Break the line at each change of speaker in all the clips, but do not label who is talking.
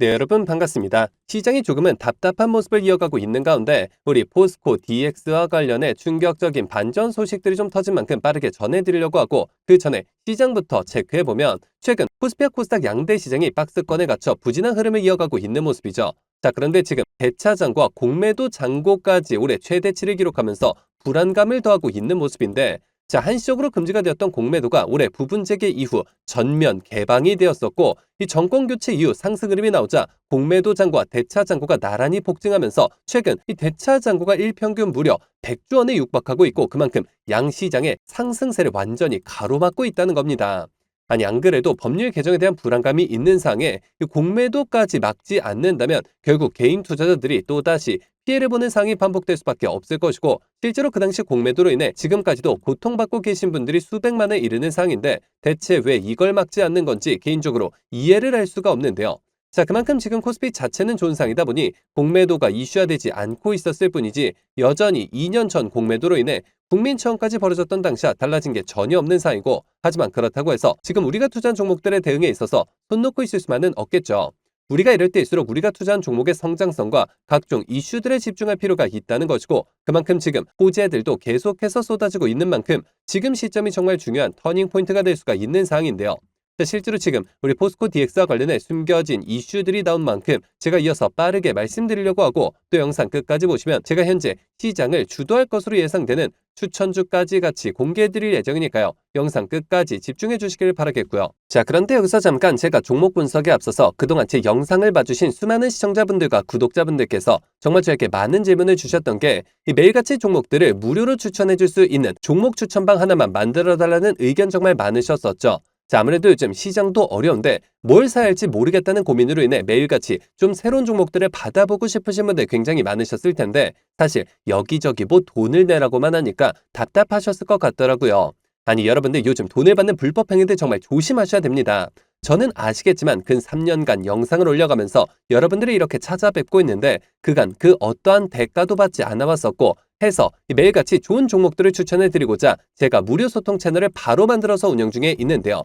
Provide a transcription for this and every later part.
네, 여러분 반갑습니다. 시장이 조금은 답답한 모습을 이어가고 있는 가운데 우리 포스코 DX와 관련해 충격적인 반전 소식들이 좀 터진 만큼 빠르게 전해드리려고 하고 그 전에 시장부터 체크해보면 최근 코스피와 코스닥 양대 시장이 박스권에 갇혀 부진한 흐름을 이어가고 있는 모습이죠. 자, 그런데 지금 대차장과 공매도 잔고까지 올해 최대치를 기록하면서 불안감을 더하고 있는 모습인데 자, 한시적으로 금지가 되었던 공매도가 올해 부분 재개 이후 전면 개방이 되었었고 이 정권 교체 이후 상승 흐름이 나오자 공매도 잔고와 대차 잔고가 나란히 폭증하면서 최근 이 대차 잔고가 일평균 무려 100조 원에 육박하고 있고 그만큼 양 시장의 상승세를 완전히 가로막고 있다는 겁니다. 아니 안 그래도 법률 개정에 대한 불안감이 있는 상에 공매도까지 막지 않는다면 결국 개인 투자자들이 또다시 피해를 보는 상황이 반복될 수밖에 없을 것이고 실제로 그 당시 공매도로 인해 지금까지도 고통받고 계신 분들이 수백만에 이르는 상황인데 대체 왜 이걸 막지 않는 건지 개인적으로 이해를 할 수가 없는데요. 자, 그만큼 지금 코스피 자체는 좋은 상이다 보니 공매도가 이슈화되지 않고 있었을 뿐이지 여전히 2년 전 공매도로 인해 국민청까지 벌어졌던 당시와 달라진 게 전혀 없는 상이고 하지만 그렇다고 해서 지금 우리가 투자한 종목들의 대응에 있어서 손 놓고 있을 수만은 없겠죠. 우리가 이럴 때일수록 우리가 투자한 종목의 성장성과 각종 이슈들에 집중할 필요가 있다는 것이고 그만큼 지금 호재들도 계속해서 쏟아지고 있는 만큼 지금 시점이 정말 중요한 터닝 포인트가 될 수가 있는 상황인데요. 실제로 지금 우리 포스코 DX와 관련해 숨겨진 이슈들이 나온 만큼 제가 이어서 빠르게 말씀드리려고 하고 또 영상 끝까지 보시면 제가 현재 시장을 주도할 것으로 예상되는 추천주까지 같이 공개해드릴 예정이니까요. 영상 끝까지 집중해 주시길 바라겠고요. 자 그런데 여기서 잠깐 제가 종목 분석에 앞서서 그동안 제 영상을 봐주신 수많은 시청자분들과 구독자분들께서 정말 저에게 많은 질문을 주셨던 게 이 매일같이 종목들을 무료로 추천해 줄 수 있는 종목 추천방 하나만 만들어 달라는 의견 정말 많으셨었죠. 자, 아무래도 요즘 시장도 어려운데 뭘 사야 할지 모르겠다는 고민으로 인해 매일같이 좀 새로운 종목들을 받아보고 싶으신 분들 굉장히 많으셨을 텐데 사실 여기저기 뭐 돈을 내라고만 하니까 답답하셨을 것 같더라고요. 아니 여러분들 요즘 돈을 받는 불법 행위들 정말 조심하셔야 됩니다. 저는 아시겠지만 근 3년간 영상을 올려가면서 여러분들이 이렇게 찾아뵙고 있는데 그간 그 어떠한 대가도 받지 않아 왔었고 해서 매일같이 좋은 종목들을 추천해 드리고자 제가 무료 소통 채널을 바로 만들어서 운영 중에 있는데요.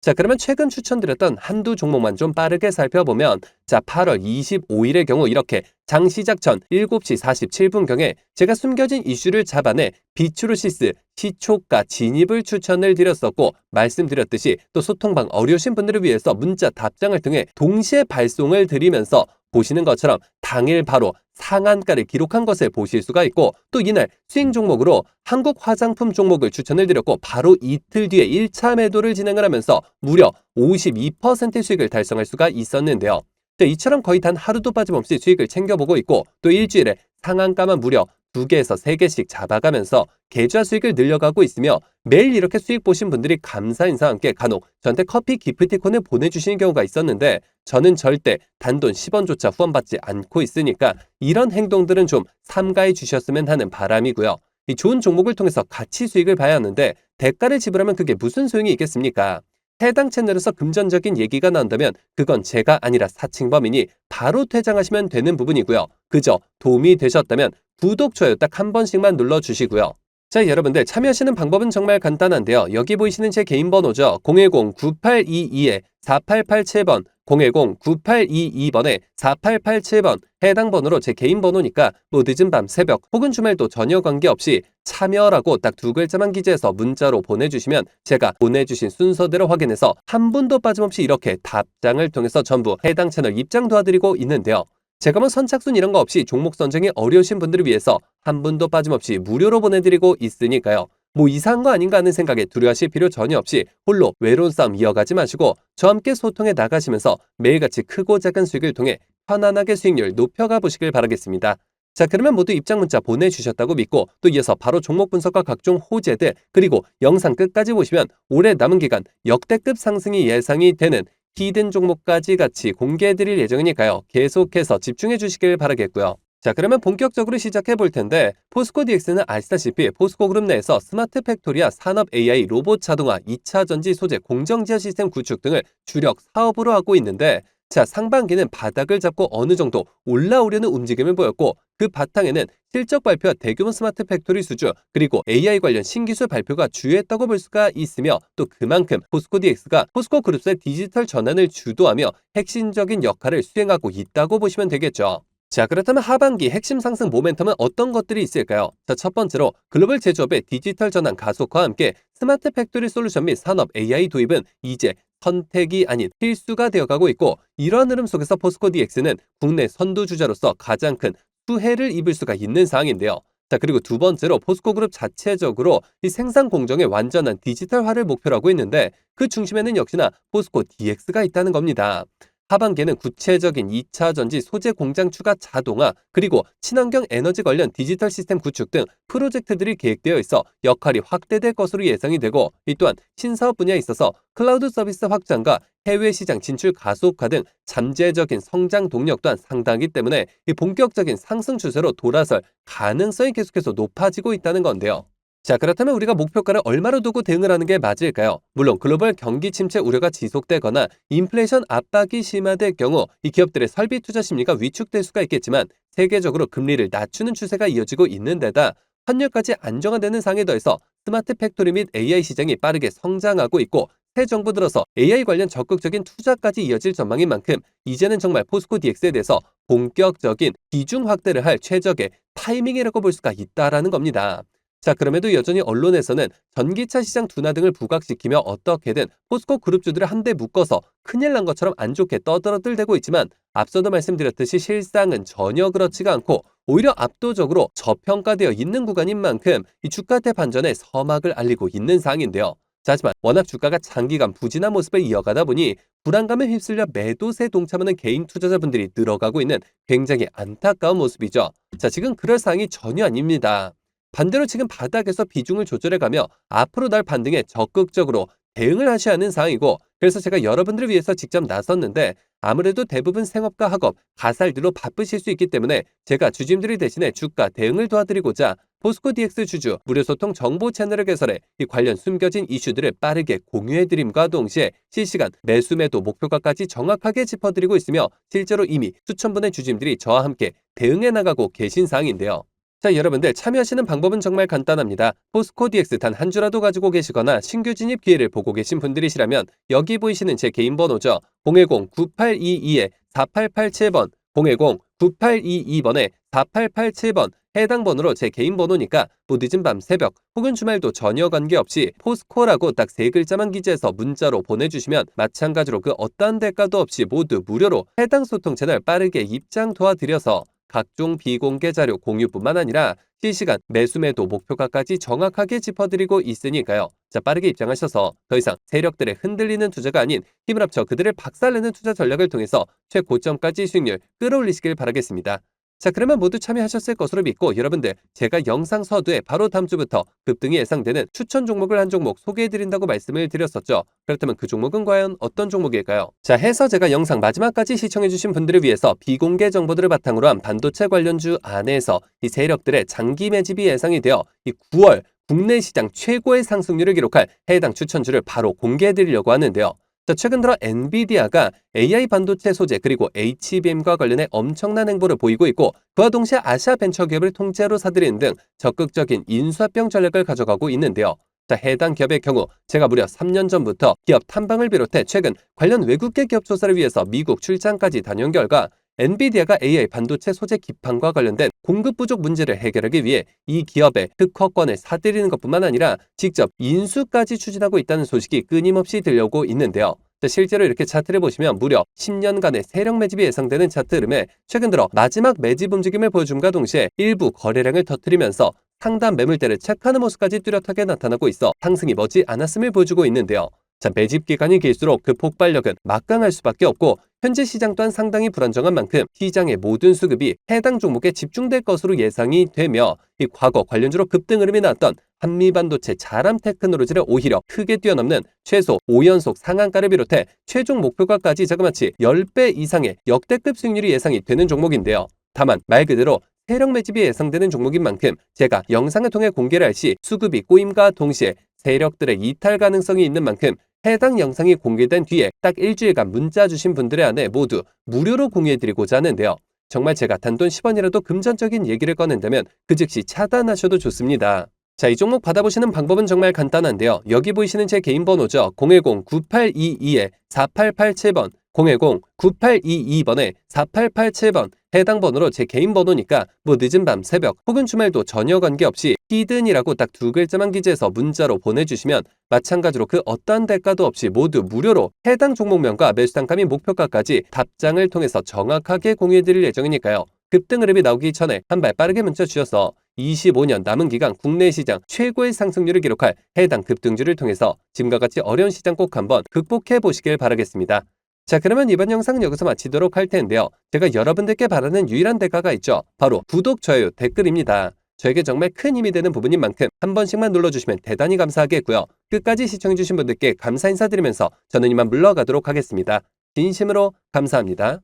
자, 그러면 최근 추천드렸던 한두 종목만 좀 빠르게 살펴보면 자, 8월 25일의 경우 이렇게 장 시작 전 7시 47분경에 제가 숨겨진 이슈를 잡아내 비추루시스 시초가 진입을 추천을 드렸었고 말씀드렸듯이 또 소통방 어려우신 분들을 위해서 문자 답장을 통해 동시에 발송을 드리면서 보시는 것처럼 당일 바로 상한가를 기록한 것을 보실 수가 있고 또 이날 수익 종목으로 한국 화장품 종목을 추천을 드렸고 바로 이틀 뒤에 1차 매도를 진행을 하면서 무려 52% 수익을 달성할 수가 있었는데요. 이처럼 거의 단 하루도 빠짐없이 수익을 챙겨보고 있고 또 일주일에 상한가만 무려 2개에서 3개씩 잡아가면서 계좌 수익을 늘려가고 있으며 매일 이렇게 수익 보신 분들이 감사 인사와 함께 간혹 저한테 커피 기프티콘을 보내주시는 경우가 있었는데 저는 절대 단돈 10원조차 후원받지 않고 있으니까 이런 행동들은 좀 삼가해 주셨으면 하는 바람이고요. 이 좋은 종목을 통해서 같이 수익을 봐야 하는데 대가를 지불하면 그게 무슨 소용이 있겠습니까? 해당 채널에서 금전적인 얘기가 나온다면 그건 제가 아니라 사칭범이니 바로 퇴장하시면 되는 부분이고요. 그저 도움이 되셨다면 구독, 좋아요 딱 한 번씩만 눌러주시고요. 자, 여러분들 참여하시는 방법은 정말 간단한데요. 여기 보이시는 제 개인 번호죠. 010-9822-4887번, 010-9822번에 4887번 해당 번호로 제 개인 번호니까 뭐 늦은 밤, 새벽 혹은 주말도 전혀 관계없이 참여라고 딱 두 글자만 기재해서 문자로 보내주시면 제가 보내주신 순서대로 확인해서 한 분도 빠짐없이 이렇게 답장을 통해서 전부 해당 채널 입장 도와드리고 있는데요. 제가 뭐 선착순 이런 거 없이 종목 선정이 어려우신 분들을 위해서 한 분도 빠짐없이 무료로 보내드리고 있으니까요. 뭐 이상한 거 아닌가 하는 생각에 두려워하실 필요 전혀 없이 홀로 외로운 싸움 이어가지 마시고 저와 함께 소통해 나가시면서 매일같이 크고 작은 수익을 통해 편안하게 수익률 높여가 보시길 바라겠습니다. 자 그러면 모두 입장 문자 보내주셨다고 믿고 또 이어서 바로 종목 분석과 각종 호재들 그리고 영상 끝까지 보시면 올해 남은 기간 역대급 상승이 예상이 되는 히든 종목까지 같이 공개해드릴 예정이니까요. 계속해서 집중해 주시길 바라겠고요. 자, 그러면 본격적으로 시작해 볼 텐데 포스코 DX는 아시다시피 포스코 그룹 내에서 스마트 팩토리와 산업 AI, 로봇 자동화, 2차 전지 소재, 공정 지하 시스템 구축 등을 주력 사업으로 하고 있는데 자, 상반기는 바닥을 잡고 어느 정도 올라오려는 움직임을 보였고 그 바탕에는 실적 발표와 대규모 스마트 팩토리 수주 그리고 AI 관련 신기술 발표가 주요했다고 볼 수가 있으며 또 그만큼 포스코 DX가 포스코 그룹의 디지털 전환을 주도하며 핵심적인 역할을 수행하고 있다고 보시면 되겠죠. 자, 그렇다면 하반기 핵심 상승 모멘텀은 어떤 것들이 있을까요? 자, 첫 번째로 글로벌 제조업의 디지털 전환 가속화와 함께 스마트 팩토리 솔루션 및 산업 AI 도입은 이제 선택이 아닌 필수가 되어가고 있고 이러한 흐름 속에서 포스코 DX는 국내 선두주자로서 가장 큰 수혜를 입을 수가 있는 상황인데요. 자, 그리고 두 번째로 포스코 그룹 자체적으로 이 생산 공정의 완전한 디지털화를 목표로 하고 있는데 그 중심에는 역시나 포스코 DX가 있다는 겁니다. 하반기에는 구체적인 2차 전지 소재 공장 추가 자동화 그리고 친환경 에너지 관련 디지털 시스템 구축 등 프로젝트들이 계획되어 있어 역할이 확대될 것으로 예상이 되고 이 또한 신사업 분야에 있어서 클라우드 서비스 확장과 해외 시장 진출 가속화 등 잠재적인 성장 동력 또한 상당하기 때문에 이 본격적인 상승 추세로 돌아설 가능성이 계속해서 높아지고 있다는 건데요. 자, 그렇다면 우리가 목표가를 얼마로 두고 대응을 하는 게 맞을까요? 물론 글로벌 경기 침체 우려가 지속되거나 인플레이션 압박이 심화될 경우 이 기업들의 설비 투자 심리가 위축될 수가 있겠지만 세계적으로 금리를 낮추는 추세가 이어지고 있는 데다 환율까지 안정화되는 상에 더해서 스마트 팩토리 및 AI 시장이 빠르게 성장하고 있고 새 정부 들어서 AI 관련 적극적인 투자까지 이어질 전망인 만큼 이제는 정말 포스코 DX에 대해서 본격적인 비중 확대를 할 최적의 타이밍이라고 볼 수가 있다라는 겁니다. 자, 그럼에도 여전히 언론에서는 전기차 시장 둔화 등을 부각시키며 어떻게든 포스코 그룹주들을 한데 묶어서 큰일 난 것처럼 안 좋게 떠들어들대고 있지만 앞서도 말씀드렸듯이 실상은 전혀 그렇지가 않고 오히려 압도적으로 저평가되어 있는 구간인 만큼 이 주가 대 반전에 서막을 알리고 있는 상황인데요. 자, 하지만 워낙 주가가 장기간 부진한 모습을 이어가다 보니 불안감에 휩쓸려 매도세 동참하는 개인 투자자분들이 늘어가고 있는 굉장히 안타까운 모습이죠. 자, 지금 그럴 상황이 전혀 아닙니다. 반대로 지금 바닥에서 비중을 조절해가며 앞으로 날 반등에 적극적으로 대응을 하셔야 하는 상황이고 그래서 제가 여러분들을 위해서 직접 나섰는데 아무래도 대부분 생업과 학업, 가살들로 바쁘실 수 있기 때문에 제가 주주님들이 대신에 주가 대응을 도와드리고자 포스코 DX 주주 무료 소통 정보 채널을 개설해 이 관련 숨겨진 이슈들을 빠르게 공유해드림과 동시에 실시간 매수 매도 목표가까지 정확하게 짚어드리고 있으며 실제로 이미 수천 분의 주주님들이 저와 함께 대응해 나가고 계신 상황인데요. 자, 여러분들 참여하시는 방법은 정말 간단합니다. 포스코 DX 단 한 주라도 가지고 계시거나 신규 진입 기회를 보고 계신 분들이시라면 여기 보이시는 제 개인 번호죠. 010-9822-4887번, 010-9822번에 4887번 해당 번호로 제 개인 번호니까 뭐 늦은 밤 새벽 혹은 주말도 전혀 관계없이 포스코라고 딱 세 글자만 기재해서 문자로 보내주시면 마찬가지로 그 어떠한 대가도 없이 모두 무료로 해당 소통 채널 빠르게 입장 도와드려서 각종 비공개 자료 공유뿐만 아니라 실시간 매수 매도 목표가까지 정확하게 짚어드리고 있으니까요. 자 빠르게 입장하셔서 더 이상 세력들의 흔들리는 투자가 아닌 힘을 합쳐 그들을 박살내는 투자 전략을 통해서 최고점까지 수익률 끌어올리시길 바라겠습니다. 자 그러면 모두 참여하셨을 것으로 믿고 여러분들 제가 영상 서두에 바로 다음 주부터 급등이 예상되는 추천 종목을 한 종목 소개해드린다고 말씀을 드렸었죠. 그렇다면 그 종목은 과연 어떤 종목일까요? 자 해서 제가 영상 마지막까지 시청해주신 분들을 위해서 비공개 정보들을 바탕으로 한 반도체 관련주 안에서 이 세력들의 장기 매집이 예상이 되어 이 9월 국내 시장 최고의 상승률을 기록할 해당 추천주를 바로 공개해드리려고 하는데요. 자, 최근 들어 엔비디아가 AI 반도체 소재 그리고 HBM과 관련해 엄청난 행보를 보이고 있고 그와 동시에 아시아 벤처 기업을 통째로 사들이는 등 적극적인 인수합병 전략을 가져가고 있는데요. 자, 해당 기업의 경우 제가 무려 3년 전부터 기업 탐방을 비롯해 최근 관련 외국계 기업 조사를 위해서 미국 출장까지 다녀온 결과 엔비디아가 AI 반도체 소재 기판과 관련된 공급 부족 문제를 해결하기 위해 이 기업의 특허권을 사들이는 것뿐만 아니라 직접 인수까지 추진하고 있다는 소식이 끊임없이 들려오고 있는데요. 실제로 이렇게 차트를 보시면 무려 10년간의 세력 매집이 예상되는 차트 흐름에 최근 들어 마지막 매집 움직임을 보여줌과 동시에 일부 거래량을 터뜨리면서 상단 매물대를 체크하는 모습까지 뚜렷하게 나타나고 있어 상승이 머지 않았음을 보여주고 있는데요. 자, 매집 기간이 길수록 그 폭발력은 막강할 수밖에 없고 현재 시장 또한 상당히 불안정한 만큼 시장의 모든 수급이 해당 종목에 집중될 것으로 예상이 되며 이 과거 관련주로 급등 흐름이 나왔던 한미반도체 자람 테크놀로지를 오히려 크게 뛰어넘는 최소 5연속 상한가를 비롯해 최종 목표가까지 자그마치 10배 이상의 역대급 수익률이 예상이 되는 종목인데요. 다만 말 그대로 세력 매집이 예상되는 종목인 만큼 제가 영상을 통해 공개를 할 시 수급이 꼬임과 동시에 세력들의 이탈 가능성이 있는 만큼 해당 영상이 공개된 뒤에 딱 일주일간 문자 주신 분들의 안에 모두 무료로 공유해드리고자 하는데요. 정말 제가 단돈 10원이라도 금전적인 얘기를 꺼낸다면 그 즉시 차단하셔도 좋습니다. 자, 이 종목 받아보시는 방법은 정말 간단한데요. 여기 보이시는 제 개인 번호죠. 010-9822-4887번, 010-9822번에 4887번 해당 번호로 제 개인 번호니까 뭐 늦은 밤, 새벽 혹은 주말도 전혀 관계없이 히든이라고 딱 두 글자만 기재해서 문자로 보내주시면 마찬가지로 그 어떠한 대가도 없이 모두 무료로 해당 종목명과 매수 단가 및 목표가까지 답장을 통해서 정확하게 공유해드릴 예정이니까요. 급등 흐름이 나오기 전에 한 발 빠르게 문자 주셔서 25년 남은 기간 국내 시장 최고의 상승률을 기록할 해당 급등주를 통해서 지금과 같이 어려운 시장 꼭 한번 극복해 보시길 바라겠습니다. 자 그러면 이번 영상은 여기서 마치도록 할 텐데요. 제가 여러분들께 바라는 유일한 대가가 있죠. 바로 구독, 좋아요, 댓글입니다. 저에게 정말 큰 힘이 되는 부분인 만큼 한 번씩만 눌러주시면 대단히 감사하겠고요. 끝까지 시청해주신 분들께 감사 인사드리면서 저는 이만 물러가도록 하겠습니다. 진심으로 감사합니다.